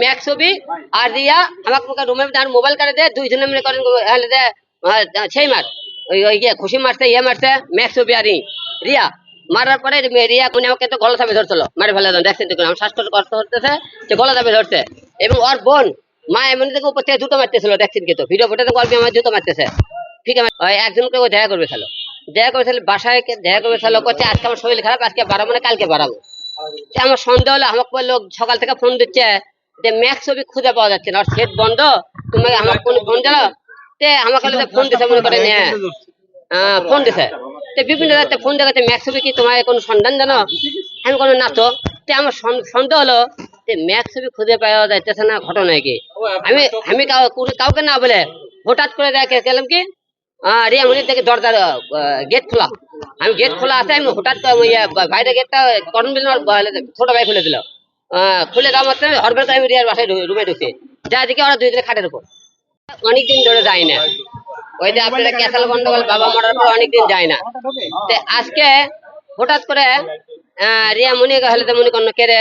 Mac ছবি আর আমাকে রুমে মোবাইল দুইজনে মনে করেন দে সেই মার, ওই ওই ইয়ে খুশি মারছে ইয়ে মারছে, ম্যাক ছবি আর রিয়া, মারার পরে রিয়া কোন আমাকে তো গলা চাপে ধরছিল, মারে ফেলে দেন, দেখছেন দেখুন আমার কষ্ট হতেছে গলা চাপে ধরছে। এবং ওর বোন, মা এমন উপর থেকে জুতো মারতেছিল, দেখছেন কিন্তু ভিডিও গল্পে আমার জুতো মারতেছে। ঠিক আছে একজনকে দেখা করবে খেলো দেখা করে তাহলে বাসায় দেখা করবে খেলো করছে, আজকে আমার শরীর খারাপ, আজকে বাড়াবো না কালকে বাড়াবো। আমার সন্দেহ হলো, আমাকে বলল, সকাল থেকে ফোন দিচ্ছে যে ম্যাক্স ছবি খুঁজে পাওয়া যাচ্ছে না। আর সেট বন্ধ তুমি আমাকে কোন ফোন দিলো? তে আমাকে ফোন দিছে, মনে হ্যাঁ ফোন দিছে। তে বিভিন্ন রাতে ফোন ম্যাক্স ছবি কি কোনো সন্ধান জানো? আমি কোনো না তো। তে আমার সন্দেহ হলো যে ম্যাক্স ছবি খুঁজে পাওয়া যাইতেছে না ঘটনা কি? আমি আমি কাউকে না বলে হঠাৎ করে দেখে গেলাম কি? রিয়া মনির থেকে দরজার গেট খোলা। আমি গেট খোলা আছে, আমি হঠাৎ বাইরে গেটটা করণ ছোট ভাই খুলে দিল। খুলে দেওয়া মাত্র হরবার করে আমি রিয়ার বাসায় রুমে ঢুকে যা দেখি ওরা দুই দিনে খাটের উপর অনেকদিন ধরে যায় না। ওই যে আপনারা ক্যাসাল গন্ডগোল, বাবা মরার পর অনেকদিন যায় না। তে আজকে হঠাৎ করে রিয়া মনি হলে তো মনে করল কেরে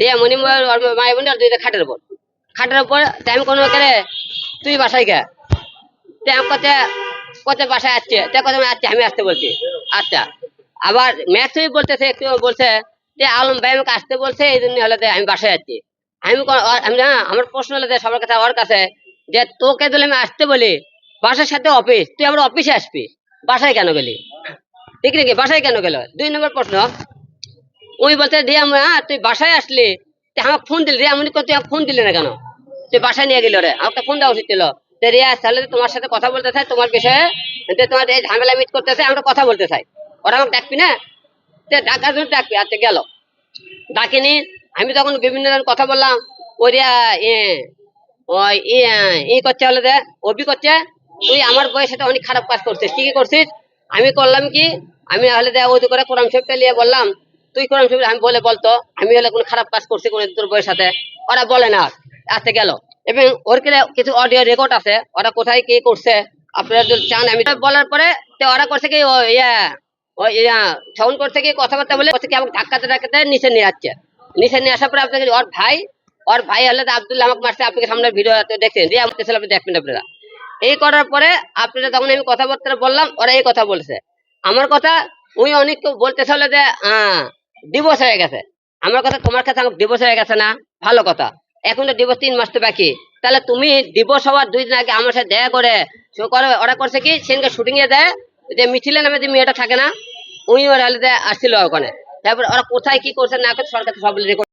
রিয়া মনি মায়ের বোন আর দুইটা খাটের উপর খাটের উপর আমি কোনো কেড়ে তুই বাসায় গে তে কতে কতে বাসায় আসছে। তে কত আসছে, আমি আসতে বলছি। আচ্ছা। আবার ম্যাথই বলতেছে, একটু বলছে যে আলম ভাই আমাকে আসতে বলছে, এই জন্য হলে আমি বাসায় যাচ্ছি আমি আমি না, আমার প্রশ্ন হলো সবার কাছে, ওর কাছে যে তোকে দিলে আমি আসতে বলি, বাসার সাথে অফিস তুই আমার অফিসে আসবি? বাসায় কেন গেলি? ঠিক নাকি? বাসায় কেন গেল? দুই নম্বর প্রশ্ন। ওই বলতে রিয়া হ্যাঁ তুই বাসায় আসলি? তুই আমাকে ফোন দিলি। মনে কর তুই ফোন দিলি না কেন? তুই বাসায় নিয়ে গেলি রে আমাকে ফোন দেওয়া উচিত ছিল। তো রিয়া, তাহলে তোমার সাথে কথা বলতে চাই, তোমার বিষয়ে তোমার এই ঝামেলা মিট করতেছে, আমরা কথা বলতে চাই। ওরা আমাকে ডাকবি না? ডাকার জন্য ডাকবি আচ্ছা গেল। ডাকিনি, আমি তখন বিভিন্ন কথা বললাম ওরিয়া ই করছে হলে যে অভি করছে, তুই আমার বয়সে সাথে অনেক খারাপ কাজ করছিস, কি কি করছিস? আমি করলাম কি, আমি হলে যে ওই করে কোরআন শরীফটা নিয়ে বললাম, তুই কোরআন শরীফ আমি বলে বলতো, আমি হলে কোনো খারাপ কাজ করছি কোনো তোর বয়সের সাথে, ওরা বলে না আসতে গেল। এবং ওর কিনে কিছু অডিও রেকর্ড আছে, ওরা কোথায় কি করছে, আপনারা যদি চান, আমি বলার পরে ওরা করছে কি, ও, ইয়া ওই ইয়া সাউন্ড করছে কি কথাবার্তা বলে করছে কি আমাকে ধাক্কাতে ধাক্কাতে নিচে নিয়ে যাচ্ছে। নিচে নিয়ে আসার পরে আপনাকে ওর ভাই ওর ভাই হলে আব্দুল্লাহ আমাকে মারছে, আপনাকে সামনে ভিডিও দেখছেন। রিয়া আমাকে আপনি দেখবেন আপনারা। এই করার পরে আপনারা তখন আমি কথাবার্তা বললাম, ওরা এই কথা বলছে। আমার কথা উনি অনেক বলতেছে হলে যে ডিভোর্স হয়ে গেছে। আমার কথা, তোমার কাছে আমার ডিভোর্স হয়ে গেছে না? ভালো কথা। এখন তো ডিভোর্স তিন মাস তো বাকি। তাহলে তুমি ডিভোর্স হওয়ার দুই দিন আগে আমার সাথে দেখা করে ওরা করছে কি, সেদিনকে শুটিং এ দেয়, যে মিথিলা নামে যে মেয়েটা থাকে না উনি ওরা আসছিল ওখানে। তারপর ওরা কোথায় কি করছে না করছে সরকার সব রেকর্ড